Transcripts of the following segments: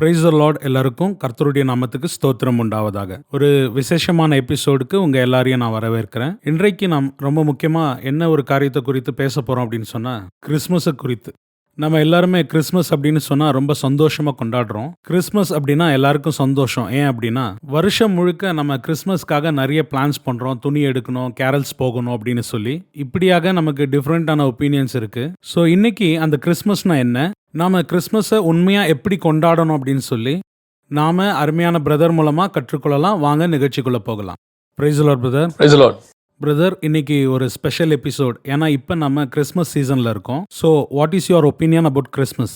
Price Lord எல்லாருக்கும் கர்த்தருடைய நாமத்துக்கு ஸ்தோத்திரம் உண்டாவதாக. ஒரு விசேஷமான எபிசோடுக்கு உங்க எல்லாரையும் நான் வரவேற்கிறேன். இன்றைக்கு நாம் ரொம்ப முக்கியமா என்ன ஒரு காரியத்தை குறித்து பேச போறோம் அப்படின்னு சொன்னா கிறிஸ்மஸை குறித்து. நம்ம எல்லாருமே கிறிஸ்மஸ் அப்படின்னு சொன்னா ரொம்ப சந்தோஷமா கொண்டாடுறோம். கிறிஸ்மஸ் அப்படின்னா எல்லாருக்கும் சந்தோஷம். ஏன் அப்படின்னா வருஷம் முழுக்க நம்ம கிறிஸ்மஸ்க்காக நிறைய பிளான்ஸ் பண்றோம். துணி எடுக்கணும் கேரல்ஸ் போகணும் அப்படின்னு சொல்லி. இப்படியாக நமக்கு டிஃப்ரெண்டான ஒப்பீனியன்ஸ் இருக்கு. ஸோ இன்னைக்கு அந்த கிறிஸ்மஸ்னா என்ன? நாம கிறிஸ்மஸை உண்மையா எப்படி கொண்டாடணும் அப்படின்னு சொல்லி நாம அருமையான பிரதர் மூலமா கற்றுக்கொள்ளலாம். வாங்க நிகழ்ச்சிக்குள்ள போகலாம். பிரைஸ்லார் பிரதர் Lord. பிரதர் இன்னைக்கு ஒரு ஸ்பெஷல் எபிசோட் ஏன்னா இப்போ நம்ம கிறிஸ்மஸ் சீசன்ல இருக்கோம். So what is your opinion about Christmas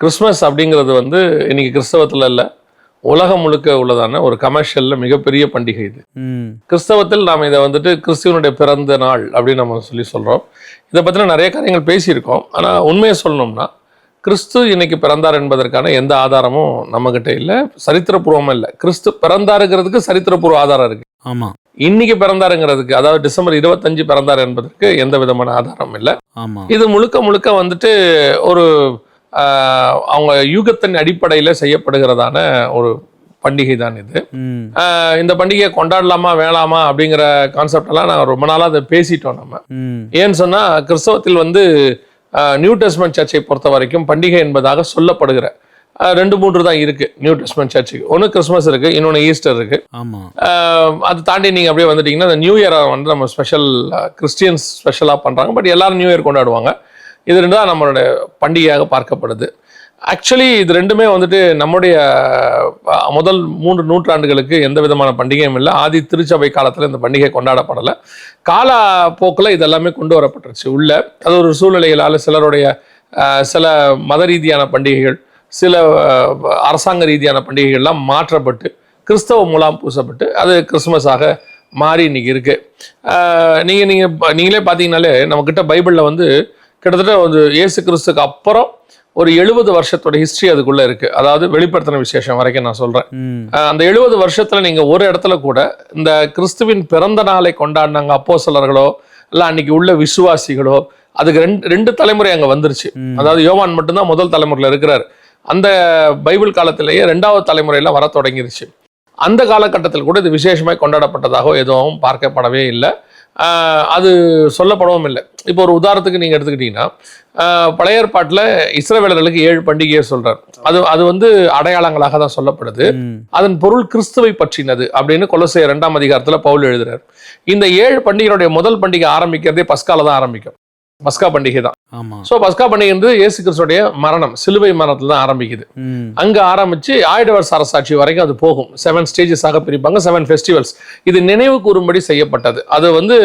Christmas அப்படிங்கிறது வந்து இன்னைக்கு கிறிஸ்தவத்தில் இல்லை. உலகம் முழுக்க உள்ளதான ஒரு கமர்ஷியல்ல மிகப்பெரிய பண்டிகை இது. கிறிஸ்தவத்தில் நாம் இதை வந்துட்டு கிறிஸ்துவனுடைய பிறந்த நாள் அப்படின்னு நம்ம சொல்லி சொல்றோம். இதை பற்றின நிறைய காரியங்கள் பேசியிருக்கோம். ஆனால் உண்மையை சொல்லணும்னா கிறிஸ்து இன்னைக்கு பிறந்தார் என்பதற்கான எந்த ஆதாரமும் நம்மகிட்ட இல்லை. சரித்திரபூர்வமா இல்லை. கிறிஸ்து பிறந்தாருங்கிறதுக்கு சரித்திரபூர்வ ஆதாரம் இருக்கு. ஆமா. இன்னைக்கு பிறந்தாருங்கிறதுக்கு அதாவது டிசம்பர் இருபத்தஞ்சு பிறந்தார் என்பதற்கு எந்த விதமான ஆதாரம் இல்லை. இது முழுக்க முழுக்க வந்துட்டு ஒரு அவங்க யூகத்தின் அடிப்படையில் செய்யப்படுகிறதான ஒரு பண்டிகை தான் இது. இந்த பண்டிகையை கொண்டாடலாமா வேணாமா அப்படிங்கிற கான்செப்ட் எல்லாம் நாங்கள் ரொம்ப நாளாக அதை பேசிட்டோம் நம்ம. ஏன்னு சொன்னால் கிறிஸ்தவத்தில் வந்து நியூ டெஸ்ட்மெண்ட் சர்ச்சை பொறுத்த வரைக்கும் பண்டிகை என்பதாக சொல்லப்படுகிற ரெண்டு மூன்று தான் இருக்கு நியூ டெஸ்ட்மெண்ட் சர்ச்சுக்கு. ஒன்று கிறிஸ்மஸ் இருக்கு இன்னொன்று ஈஸ்டர் இருக்கு. அது தாண்டி நீங்கள் அப்படியே வந்துட்டீங்கன்னா இந்த நியூ இயரை வந்து நம்ம ஸ்பெஷல் கிறிஸ்டியன்ஸ் ஸ்பெஷலாக பண்ணுறாங்க பட் எல்லாரும் நியூ இயர் கொண்டாடுவாங்க. இது ரெண்டு தான் நம்மளோட பண்டிகையாக பார்க்கப்படுது. ஆக்சுவலி இது ரெண்டுமே வந்துட்டு நம்முடைய முதல் மூன்று நூற்றாண்டுகளுக்கு எந்த விதமான பண்டிகையும் இல்லை. ஆதி திருச்சபை காலத்தில் இந்த பண்டிகை கொண்டாடப்படலை. கால போக்கில் இதெல்லாமே கொண்டு வரப்பட்டுருச்சு. உள்ள அது ஒரு சூழ்நிலைகளால் சிலருடைய சில மத ரீதியான பண்டிகைகள் சில அரசாங்க ரீதியான பண்டிகைகள்லாம் மாற்றப்பட்டு கிறிஸ்தவ மூலம் பூசப்பட்டு அது கிறிஸ்மஸாக மாறி இன்னைக்கு இருக்குது நீங்கள் நீங்கள் நீங்களே பார்த்தீங்கனாலே நம்மக்கிட்ட பைபிளில் வந்து கிட்டத்தட்ட வந்து இயேசு கிறிஸ்துக்கு அப்புறம் ஒரு எழுபது வருஷத்தோட ஹிஸ்டரி அதுக்குள்ள இருக்கு. அதாவது வெளிப்படுத்தின விசேஷம் வரைக்கும் நான் சொல்றேன். அந்த எழுபது வருஷத்துல நீங்க ஒரு இடத்துல கூட இந்த கிறிஸ்துவின் பிறந்த நாளை கொண்டாடினாங்க அப்போஸ்தலர்களோ இல்ல அன்னைக்கு உள்ள விசுவாசிகளோ அதுக்கு ரெண்டு ரெண்டு தலைமுறை அங்க வந்துருச்சு. அதாவது யோவான் மட்டும்தான் முதல் தலைமுறையில் இருக்கிறார். அந்த பைபிள் காலத்திலேயே ரெண்டாவது தலைமுறையில வர தொடங்கிருச்சு. அந்த காலகட்டத்தில் கூட இது விசேஷமாய் கொண்டாடப்பட்டதாகவோ எதுவும் பார்க்கப்படவே இல்லை. அது சொல்லப்படவும் இல்லை. இப்போ ஒரு உதாரணத்துக்கு நீங்க எடுத்துக்கிட்டீங்கன்னா பழைய ஏற்பாட்டில் இஸ்ரவேலர்களுக்கு ஏழு பண்டிகையை சொல்றார். அது அது வந்து அடையாளங்களாக தான் சொல்லப்படுது. அதன் பொருள் கிறிஸ்துவை பற்றினது அப்படின்னு கொலோசை இரண்டாம் அதிகாரத்துல பவுல் எழுதுறார். இந்த ஏழு பண்டிகையுடைய முதல் பண்டிகை ஆரம்பிக்கிறதே பஸ்கால தான் ஆரம்பிக்கும். பஸ்கா பண்டிகை தான். ஸோ பஸ்கா பண்டிகைன்றது இயேசு கிறிஸ்துடைய மரணம். சிலுவை மரணத்துல தான் ஆரம்பிக்குது. அங்க ஆரம்பிச்சு ஆயிரம் வருஷ அரசாட்சி வரைக்கும் அது போகும். செவன் ஸ்டேஜஸாக பிரிப்பாங்க செவன் ஃபெஸ்டிவல்ஸ் இது நினைவு கூறும்படி செய்யப்பட்டது. அது வந்து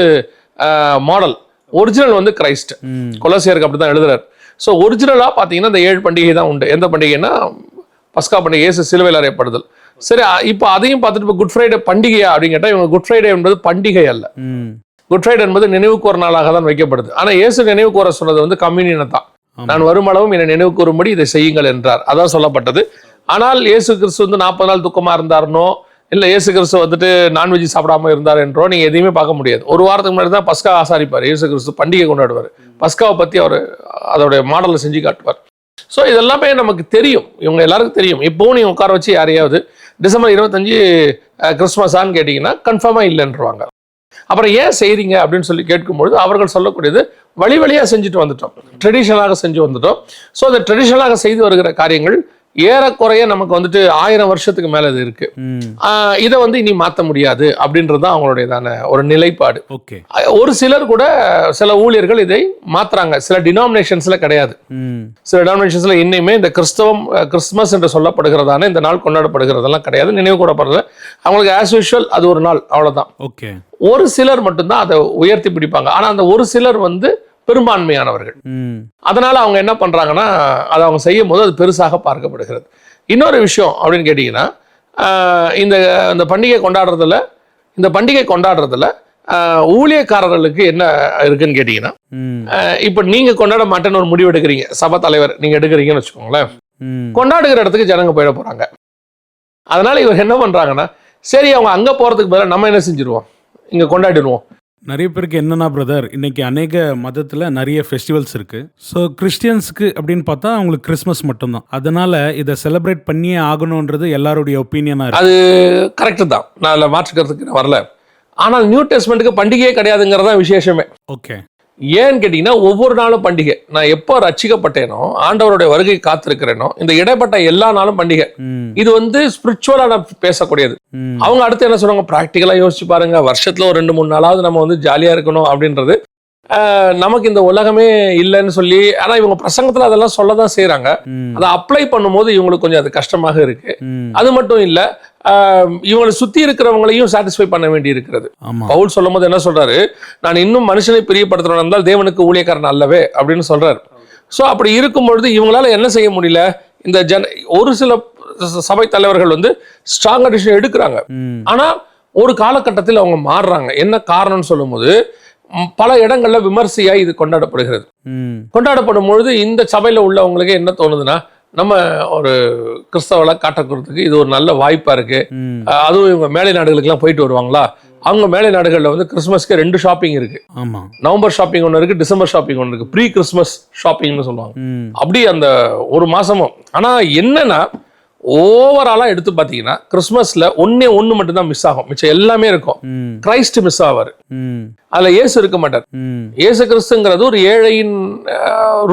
மாடல் ஒரிஜினல் வந்து கிரைஸ்ட் கொலசியருக்கு அப்படி தான் எழுதுறாரு ஸோ ஒரிஜினலாக பார்த்தீங்கன்னா இந்த ஏழு பண்டிகை தான் உண்டு. எந்த பண்டிகைன்னா பஸ்கா பண்டிகை இயேசு சிலுவையில் அறையப்படுதல். சரி இப்போ அதையும் பார்த்துட்டு இப்போ குட் ஃப்ரைடே பண்டிகையா அப்படின்னு கேட்டால் இவங்க குட் ஃப்ரைடே என்பது பண்டிகை அல்ல. ம் குட் ஃப்ரைடே என்பது நினைவு கூற நாளாக தான் வைக்கப்படுது. ஆனால் இயேசு நினைவு கூற சொன்னது வந்து கம்யூனியனை தான். நான் வருமளவும் என்னை நினைவு கூறும்படி இதை செய்யுங்கள் என்றார். அதான் சொல்லப்பட்டது. ஆனால் இயேசு கிறிஸ்து வந்து நாற்பது நாள் துக்கமா இருந்தாருனோ இல்ல இயேசு கிறிஸ்து வந்துட்டு நான்வெஜ் சாப்பிடாம இருந்தார் என்றோ நீங்க எதையுமே பார்க்க முடியாது. ஒரு வாரத்துக்கு முன்னாடி தான் பஸ்கா ஆசாரிப்பார். இயேசு கிறிஸ்து பண்டிகை கொண்டாடுவார். பஸ்காவை பத்தி அவர் அதோடைய மாடலை செஞ்சு காட்டுவார். ஸோ இதெல்லாமே நமக்கு தெரியும். இவங்க எல்லாருக்கும் தெரியும். இப்போவும் நீங்க உட்கார வச்சு யாரையாவது டிசம்பர் இருபத்தஞ்சு கிறிஸ்மஸான்னு கேட்டிங்கன்னா கன்ஃபார்மாக இல்லைன்றவாங்க. அப்புறம் ஏன் செய்கிறீங்க அப்படின்னு சொல்லி கேட்கும்பொழுது அவர்கள் சொல்லக்கூடியது வழி வழியாக செஞ்சுட்டு வந்துட்டோம். ட்ரெடிஷனலாக செஞ்சு வந்துட்டோம். ஸோ அந்த ட்ரெடிஷனலாக செய்து வருகிற காரியங்கள் ஏறக்குறைய நமக்கு வந்துட்டு ஆயிரம் வருஷத்துக்கு மேலே இது இருக்கு. இதை வந்து இனி மாற்ற முடியாது அப்படின்றது தான் அவங்களுடையதான ஒரு நிலைப்பாடு. ஓகே. ஒரு சிலர் கூட சில ஊழியர்கள் இதை மாத்துறாங்க. சில டினாமினேஷன்ஸ்ல கிடையாது. சில டினாமினேஷன்ஸ்ல இன்னுமே இந்த கிறிஸ்தவம் கிறிஸ்துமஸ் என்று சொல்லப்படுகிறதான இந்த நாள் கொண்டாடப்படுகிறதெல்லாம் கிடையாது. நினைவு கூடப்படுறது அவங்களுக்கு ஆஸ் யூஷுவல் அது ஒரு நாள் அவ்வளவுதான். ஓகே. ஒரு சிலர் மட்டும்தான் அதை உயர்த்தி பிடிப்பாங்க. ஆனா அந்த ஒரு சிலர் வந்து பெரும்பான்மையானவர்கள். அதனால அவங்க என்ன பண்றாங்கன்னா அதை அவங்க செய்யும் போது அது பெருசாக பார்க்கப்படுகிறது. இன்னொரு விஷயம் அப்படின்னு கேட்டிங்கன்னா இந்த இந்த பண்டிகை கொண்டாடுறதுல இந்த பண்டிகை கொண்டாடுறதுல ஊழியக்காரர்களுக்கு என்ன இருக்குன்னு கேட்டிங்கன்னா இப்போ நீங்க கொண்டாட மாட்டேன்னு ஒரு முடிவு எடுக்கிறீங்க. சபை தலைவர் நீங்க எடுக்கிறீங்கன்னு வச்சுக்கோங்களேன். கொண்டாடுகிற இடத்துக்கு ஜனங்க போயிட போறாங்க. அதனால இவர் என்ன பண்றாங்கன்னா சரி அவங்க அங்க போறதுக்கு பதிலா நம்ம என்ன செஞ்சிருவோம்? இங்க கொண்டாடிடுவோம். நிறைய பேருக்கு என்னன்னா பிரதர் இன்னைக்கு அநேக மதத்தில் நிறைய ஃபெஸ்டிவல்ஸ் இருக்கு. ஸோ கிறிஸ்டியன்ஸ்க்கு அப்படின்னு பார்த்தா அவங்களுக்கு கிறிஸ்மஸ் மட்டும்தான். அதனால இதை செலிப்ரேட் பண்ணியே ஆகணுன்றது எல்லாருடைய ஒப்பீனியனாக இருக்கு. அது கரெக்டு தான். நான் அதில் மாற்றுக்கிறதுக்கு நான் வரல. ஆனால் நியூ டெஸ்ட்மெண்ட்டுக்கு பண்டிகையே கிடையாதுங்கிறது தான் விசேஷமே. ஓகே ஏன்னு கேட்டிங்கன்னா ஒவ்வொரு நாளும் பண்டிகை. நான் எப்போ ரட்சிக்கப்பட்டேனோ ஆண்டவருடைய வருகை காத்திருக்கிறேனோ இந்த இடைப்பட்ட எல்லா நாளும் பண்டிகை. இது வந்து ஸ்பிரிச்சுவலாக நான் பேசக்கூடியது. அவங்க அடுத்து என்ன சொல்றாங்க ப்ராக்டிக்கலாக யோசிச்சு பாருங்க. வருஷத்துல ஒரு ரெண்டு மூணு நாளாவது நம்ம வந்து ஜாலியாக இருக்கணும் அப்படின்றது நமக்கு இந்த உலகமே இல்லைன்னு சொல்லி ஆனால் இவங்க பிரசங்கத்தில் அதெல்லாம் சொல்ல தான் செய்கிறாங்க ம். அதை அப்ளை பண்ணும்போது இவங்களுக்கு கொஞ்சம் அது கஷ்டமாக இருக்கு. அது மட்டும் இல்லை இவங்களை சுற்றி இருக்கிறவங்களையும் சாட்டிஸ்ஃபை பண்ண வேண்டி இருக்கிறது பவுல் சொல்லும் போது என்ன சொல்றாரு? நான் இன்னும் மனுஷனை பிரியப்படுத்துறோம் என்றால் தேவனுக்கு ஊழியக்காரன் அல்லவே அப்படின்னு சொல்றாரு. ஸோ அப்படி இருக்கும் பொழுது இவங்களால என்ன செய்ய முடியல? இந்த ஜன ஒரு சில சபை தலைவர்கள் வந்து ஸ்ட்ராங் டிசிஷன் எடுக்கிறாங்க. ஆனா ஒரு காலகட்டத்தில் அவங்க மாறுறாங்க. என்ன காரணம்னு சொல்லும்போது பல இடங்கள்ல விமர்சையா இது கொண்டாடப்படுகிறது. கொண்டாடப்படும் பொழுது இந்த சபையில உள்ளவங்களுக்கு என்ன தோணுதுன்னா நம்ம ஒரு கிறிஸ்தவளை காட்டக்கிறதுக்கு இது ஒரு நல்ல வாய்ப்பா இருக்கு. அதுவும் இவங்க மேலை நாடுகளுக்கெல்லாம் போயிட்டு வருவாங்களா? அவங்க மேலை நாடுகளில் வந்து கிறிஸ்மஸ்க்கு ரெண்டு ஷாப்பிங் இருக்கு. நவம்பர் ஷாப்பிங் ஒன்று இருக்கு டிசம்பர் ஷாப்பிங் ஒன்று இருக்கு. ப்ரீ கிறிஸ்மஸ் ஷாப்பிங்னு சொல்லுவாங்க. அப்படி அந்த ஒரு மாசமும். ஆனா என்னன்னா ஓவராலா எடுத்து பார்த்தீங்கன்னா கிறிஸ்மஸ்ல ஒன்னே ஒன்று மட்டும்தான் மிஸ் ஆகும். மிச்சம் எல்லாமே இருக்கும். கிரைஸ்ட் மிஸ் ஆவார். அதுல இயேசு இருக்க மாட்டார். இயேசு கிறிஸ்துங்கிறது ஒரு ஏழையின்